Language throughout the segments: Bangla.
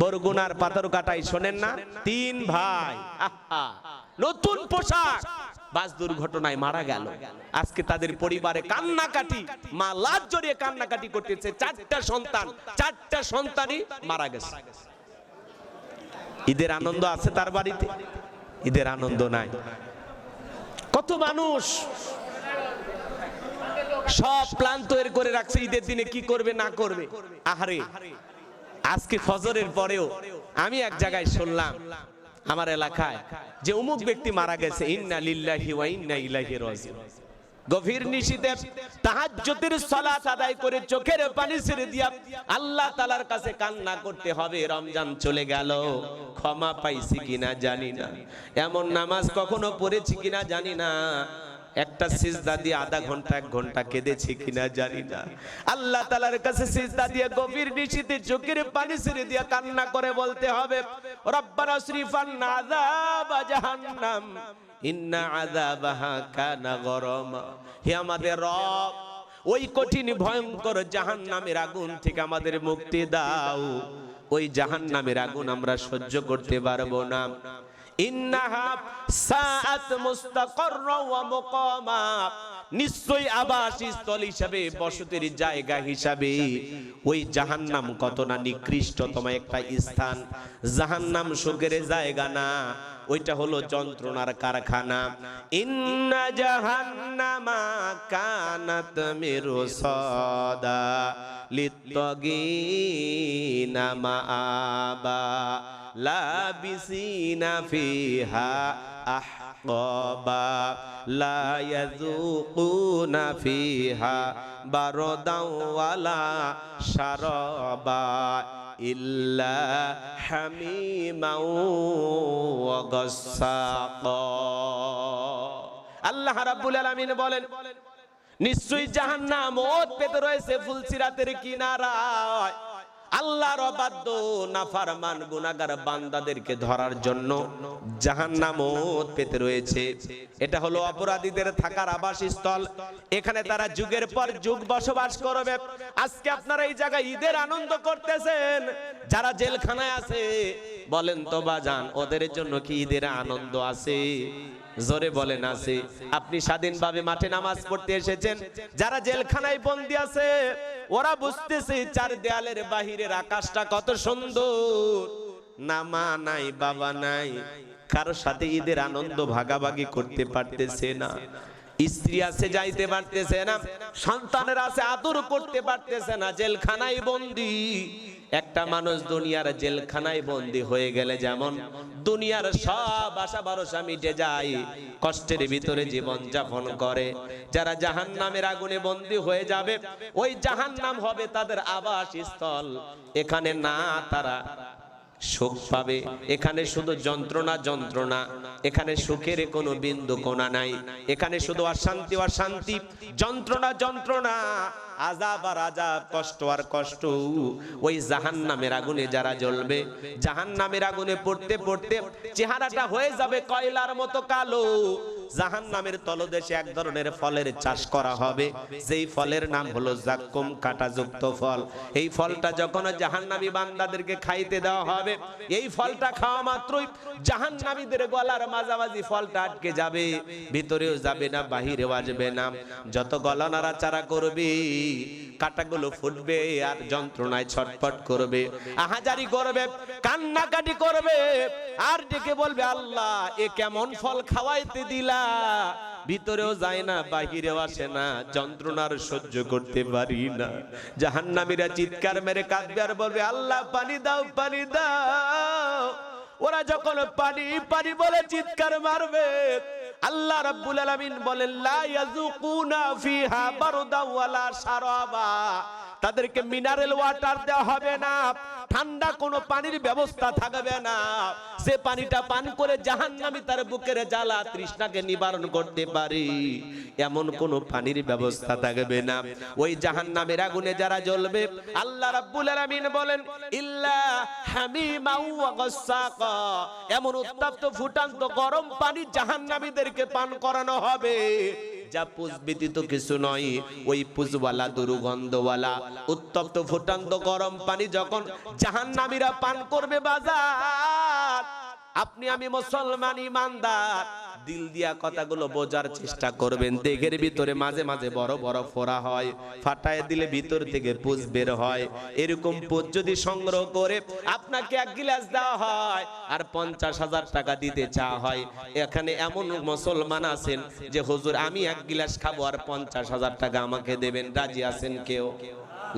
বরগুনার পাথর কাটাই শোনেন না? তিন ভাই। নতুন পোশাক। বাস দুর্ঘটনায় মারা গেল। আজকে তাদের পরিবারে কান্নাকাটি, মা লাজ জড়িয়ে কান্নাকাটি করতেছে। চারটা সন্তান, চারটা সন্তানই মারা গেছে। ঈদের আনন্দ আছে তার বাড়িতে? ঈদের আনন্দ নাই। কত মানুষ সব প্ল্যান তৈরি করে রাখছে, ঈদের দিনে কি করবে, না করবে? আহারে আজকে ফজরের পরেও আমি এক জায়গায় শুনলাম আমার এলাকায় যে অমুক ব্যক্তি মারা গেছে, ইন্না লিল্লাহি ওয়া ইন্না ইলাইহি রাজিউন। গভীর নিশিতে তাহাজ্জুদের সালাত আদায় করে চোখের পানি ছেড়ে দিয়া আল্লাহ তাআলার কাছে কান্না করতে হবে, রমজান চলে গেল, ক্ষমা পাইছি কিনা জানি না। এমন নামাজ কখনো পড়েছি কিনা জানি না। একটা সিজদা দিয়ে আধা ঘণ্টা, এক ঘণ্টা কেঁদেছি কিনা জানি না। আল্লাহ তালার কাছে সিজদা দিয়ে গভীর নিশিতে চোখের পানি ছেড়ে দিয়ে কান্না করে বলতে হবে, রব্বানা শ্রীফান আযাব জাহান্নাম, ইন্না আযাবাহা কানা গরমা। হে আমাদের রব, ওই কঠিন, ভয়ঙ্কর জাহান্নামের আগুন থেকে আমাদের মুক্তি দাও। ওই জাহান্নামের আগুন আমরা সহ্য করতে পারব না। ইন্নাহা সাআত মুস্তাকাররা হিসাবে, বসতির জায়গা হিসাবে। ওই জাহান্নাম কত না নিকৃষ্টতম একটা স্থান। জাহান্নাম সুখের জায়গা না, ওইটা হলো যন্ত্রণার কারখানা। ইন্না জাহান্নামা কানাত মিরসাদা লিত্তাগিনা মাআবা। ফিহা আহকাবা, লা ইয়াযুকুনা ফিহা বারদাও ওয়ালা শারাবা ইল্লা হামিমাও ওয়া গাসসাকা আল্লাহ রাব্বুল আলামিন বলেন, নিশ্চয়ই জাহান্নাম ওত পেতে রয়েছে ফুলসিরাতের কিনারায়। আল্লাহর অবাধ্য নাফারমান গুনাহগার বান্দাদেরকে ধরার জন্য জাহান্নাম ওত পেতে রয়েছে। এটা হলো অপরাধীদের থাকার আবাসস্থল। এখানে তারা যুগের পর যুগ বসবাস করবে। আজকে আপনারা এই জায়গায় ঈদের আনন্দ করতেছেন। যারা জেলখানায় আছে বলেন তো বাজান, ওদের জন্য কি ঈদের আনন্দ আছে? জোরে বলেন আছে। আপনি স্বাধীনভাবে মাঠে নামাজ পড়তে এসেছেন, যারা জেলখানায় বন্দি আছে, ওরা বুঝতেছে চার দেয়ালের বাহিরের আকাশটা কত সুন্দর। না মা নাই, বাবা নাই। কারোর সাথে ঈদের আনন্দ ভাগাভাগি করতে পারতেছে না। স্ত্রী আছে, যাইতে পারতেছে না। সন্তানের আছে, আদর করতে পারতেছে না। জেলখানায় বন্দি। একটা মানুষ দুনিয়ার জেলখানায় বন্দি হয়ে গেলে যেমন দুনিয়ার সব আশা ভরসা মিটে যায়, কষ্টের ভিতরে জীবন যাপন করে। যারা জাহান নামের আগুনে বন্দি হয়ে যাবে, ওই জাহান নাম হবে তাদের আবাস স্থল এখানে না তারা সুখ পাবে। এখানে শুধু যন্ত্রণা যন্ত্রণা। এখানে সুখের কোনো বিন্দু, কোনা নাই। এখানে শুধু অশান্তি অশান্তি। যন্ত্রণা যন্ত্রণা। আজাব আর আজাব, কষ্ট আর কষ্ট। ওই জাহান নামের আগুনে যারা জ্বলবে জাহান নামের আগুনে পড়তে পড়তে চেহারাটা হয়ে যাবে কয়লার মতো কালো। জাহান নামের তলদেশে এক ধরনের ফলের চাষ করা হবে। যেই ফলের নাম হলো জাক্কুম কাঁটাযুক্ত ফল। এই ফলটা যখন জাহান্নামী বান্দাদেরকে খাইতে দেওয়া হবে, এই ফলটা খাওয়া মাত্রই জাহান্নামীদের গলার মাঝামাঝি ফলটা আটকে যাবে। ভিতরেও যাবে না, বাহিরেও আসবে না। যত গলা নাড়াচাড়া করবে কাটাগুলো ফুটবে আর যন্ত্রণায় ছটফট করবে। আহাজারি করবে কান্নাকাটি করবে আর ডেকে বলবে আল্লাহ এ কেমন ফল খাওয়াইতে দিলা? ভিতরেও যায় না বাহিরেও আসে না যন্ত্রণার সহ্য করতে পারি না। জাহান্নামীরা চিৎকার মেরে কাঁদবে আর বলবে আল্লাহ পানি দাও পানি দাও। ওরা যখন পানি পানি বলে চিৎকার মারবে আল্লাহ রাব্বুল আলামিন বলেন, লা ইয়াযুকুনা ফিহা বারদা ওয়ালা শারাবা। তাদেরকে মিনারেল ওয়াটার দেওয়া হবে না। ঠান্ডা কোনো পানির ব্যবস্থা থাকবে না। সে পানিটা পান করে জাহান্নামী তার বুকের জ্বালা তৃষ্ণাকে নিবারণ করতে পারে। এমন কোনো পানির ব্যবস্থা থাকবে না। ওই জাহান্নামের আগুনে যারা জ্বলবে, আল্লাহ রাব্বুল আলামিন বলেন, ইল্লা হামিমা ওয়া গাসসাকা এমন উত্তপ্ত ফুটান্ত গরম পানি জাহান্নামীদেরকে পান করানো হবে। যা পুজ ব্যতীত কিছু নয়, ওই পুজওয়ালা, দুর্গন্ধওয়ালা। উত্তপ্ত ফুটান্ত গরম পানি যখন জাহান্নামীরা পান করবে বাজার আপনি আমি মুসলমান ইমানদার। দিল দিয়া কথাগুলো বোঝার চেষ্টা করবেন। দেহের ভিতরে মাঝে মাঝে বড় বড় ফোড়া হয়। ফাটায় দিলে ভিতর থেকে পুজ বের হয়। এরকম পুজ যদি সংগ্রহ করে আপনাকে এক গিলাস দেওয়া হয় আর পঞ্চাশ হাজার টাকা দিতে চাওয়া হয়। এখানে এমন মুসলমান আছেন যে, হুজুর, আমি এক গিলাস খাব আর পঞ্চাশ হাজার টাকা আমাকে দেবেন। রাজি আছেন কেউ?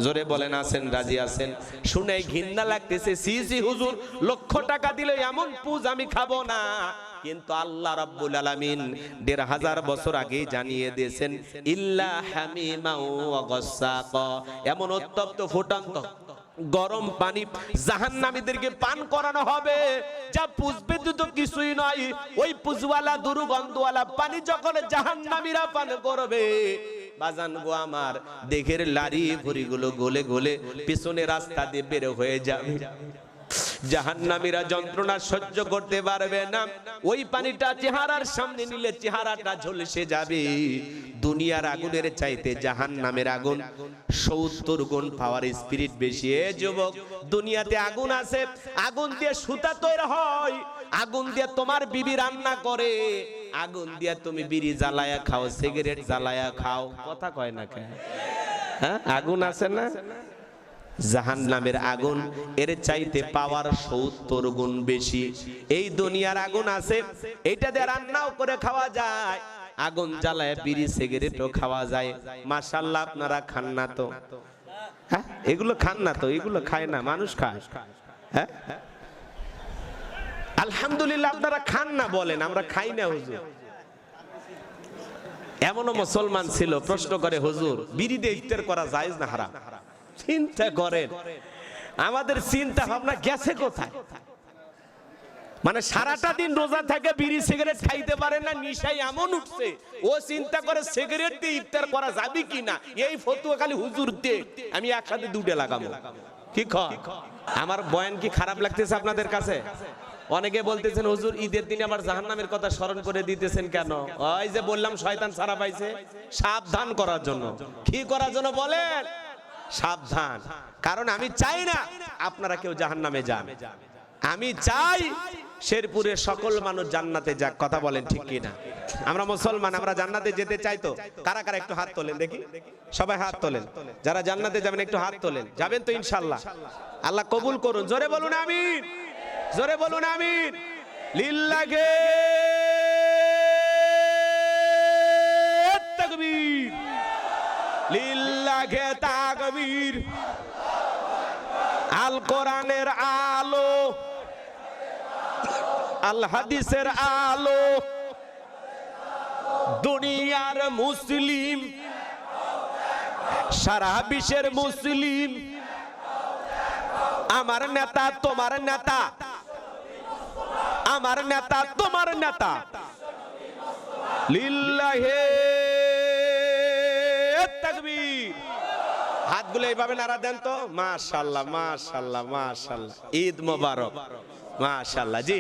জোরে বলেন, আছেন, রাজি আছেন? শুনে ঘৃণা লাগতেছে। সি সি, হুজুর, লক্ষ টাকা দিলে এমন পুজ আমি খাব না। কিন্তু আল্লাহ রাব্বুল আলামিন দেড় হাজার বছর আগে জানিয়ে দিয়েছেন, ইল্লা হামিমা ওয়া এমন উত্তপ্ত ফুটান্ত গরম পানি জাহান্নামীদেরকে পান করানো হবে। যা পুষবে তো কিছুই নয়। ওই পুজওয়ালা, দুর্গন্ধওয়ালা পানি যখন জাহান্নামীরা পান করবে বাজান গো আমার। দেখের লারি ভুরিগুলো গলে গলে পিছনে রাস্তা দিয়ে বের হয়ে যাবে। জাহান্নামীরা যন্ত্রণা সহ্য করতে পারবে না। ওই পানিটা চেহারার সামনে নিলে চেহারাটা ঝলসে যাবে। দুনিয়ার আগুনের চাইতে জাহান্নামের আগুন সত্তর গুণ পাওয়ার স্পিরিট বেশি। যুবক, দুনিয়াতে আগুন আছে। আগুন দিয়ে সুতা তৈরি হয়। আগুন দিয়ে তোমার বিবি রান্না করে। আগুন দিয়া তুমি বিড়ি জ্বালায়া খাও, সিগারেট জ্বালায়া খাও। কথা কয় না কেন? হ্যাঁ? আগুন আছে না? জাহান নামের আগুন, এর চাইতে পাওয়ার সত্তর গুণ বেশি। এই দুনিয়ার আগুন আছে, এইটা দিয়ে রান্নাও করে খাওয়া যায়। আগুন জ্বালায় বিড়ি, সিগারেটও খাওয়া যায়। মাশাল্লাহ আপনারা খান না তো। হ্যাঁ? এগুলো খান না তো, এগুলো খায় না, মানুষ খায়। হ্যাঁ? আলহামদুলিল্লাহ আপনারা খান না বলেন, আমরা খাই না হুজুর। এমনও মুসলমান ছিল, প্রশ্ন করে, হুজুর বিড়ি দিয়ে ইফতার করা জায়েজ না হারাম? চিন্তা করেন। আমাদের চিন্তা ভাবনা গেছে কোথায়? মানে সারাটা দিন রোজা থাকে, বিড়ি, সিগারেট খাইতে পারে না নিশাই এমন উঠছে। ও চিন্তা করে, সিগারেট দিয়ে ইফতার করা যাবে কি না এই ফতুয়া খালি হুজুর দে, আমি একসাথে দুটে লাগাবো। কি খ আমার বয়ান কি খারাপ লাগতেছে আপনাদের কাছে? অনেকে বলতেছেন, হুজুর, ঈদের দিনে আবার জাহান্নামের কথা স্মরণ করে দিতেছেন কেন? ওই যে বললাম, শয়তান সারা পাইছে সাবধান করার জন্য। কি করার জন্য বলেন? সাবধান। কারণ আমি চাই না আপনারা কেউ জাহান্নামে যান। আমি চাই শেরপুরের সকল মানুষ জান্নাতে যাক। কথা বলেন ঠিক কি না আমরা মুসলমান, আমরা জান্নাতে যেতে চাই তো। কারা কারা একটু হাত তোলেন দেখি। সবাই হাত তোলেন। যারা জান্নাতে যাবেন, একটু হাত তোলেন। যাবেন তো ইনশাল্লাহ। আল্লাহ কবুল করুন। জোরে বলুন, আমিন। জোরে বলুন, আমিন। লিল্লাহে তাকবীর। লিল্লাহে তাকবীর। আল কোরআনের আলো। আল হাদিসের আলো। দুনিয়ার মুসলিম। সারা বিশ্বের মুসলিম। আমার নেতা, তোমার নেতা। আমার নেতা, তোমার নেতা। লিল্লাহে হাতগুলো এইভাবে নাড়া দেন তো? ঈদ মোবারক। মাশাল্লাহ, জি।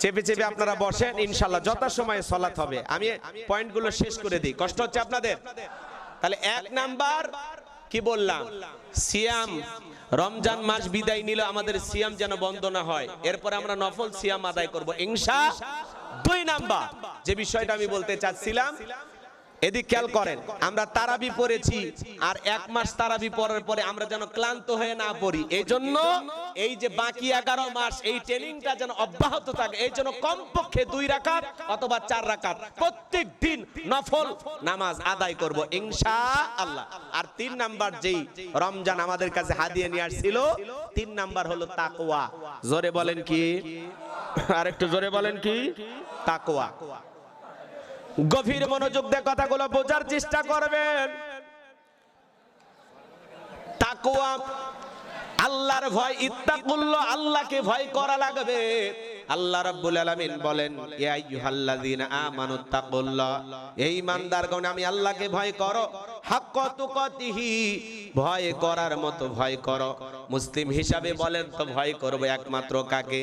চেপে চেপে আপনারা বসেন, ইনশাল্লাহ যথাসময়ে সলাৎ হবে। আমি পয়েন্টগুলো শেষ করে দিই। কষ্ট হচ্ছে আপনাদের? তাহলে এক নাম্বার কি বললাম? সিয়াম। রমজান মাস বিদায় নিলে আমাদের সিয়াম যেন বন্ধ না হয়। এরপরে আমরা নফল সিয়াম আদায় করব। ইংসা দুই নাম্বার। যে বিষয়টা আমি বলতে চাচ্ছিলাম এদিক খেয়াল করেন, আমরা তারাবি পড়েছি, আর এক মাস তারাবি পড়ার পরে আমরা যেন ক্লান্ত হয়ে না পড়ি। এই জন্য এই যে বাকি এগারো মাস এই ট্রেনিংটা যেন অব্যাহত থাকে, এই জন্য কমপক্ষে দুই রাকাত অথবা চার রাকাত প্রত্যেক দিন নফল নামাজ আদায় করব ইনশা আল্লাহ আর তিন নাম্বার যেই রমজান আমাদের কাছে হাদিয়ে নিয়ে আসছিল, তিন নাম্বার হলো তাকওয়া। জোরে বলেন কি? আর একটু জোরে বলেন কি? তাকওয়া। গভীর মনোযোগ দিয়ে কথাগুলো বোঝার চেষ্টা করবেন। আল্লাহর ভয় আল্লাহকে ভয় করা লাগবে। আল্লাহ রাব্বুল আলামিন বলেন, ইয়া আমানু তাকুল্লাহ এই ইমানদারগণ আমি আল্লাহকে ভয় করো। হাক্ক তুকাতিহি, ভয় করার মতো ভয় করো। মুসলিম হিসাবে বলেন তো, ভয় করবে একমাত্র কাকে?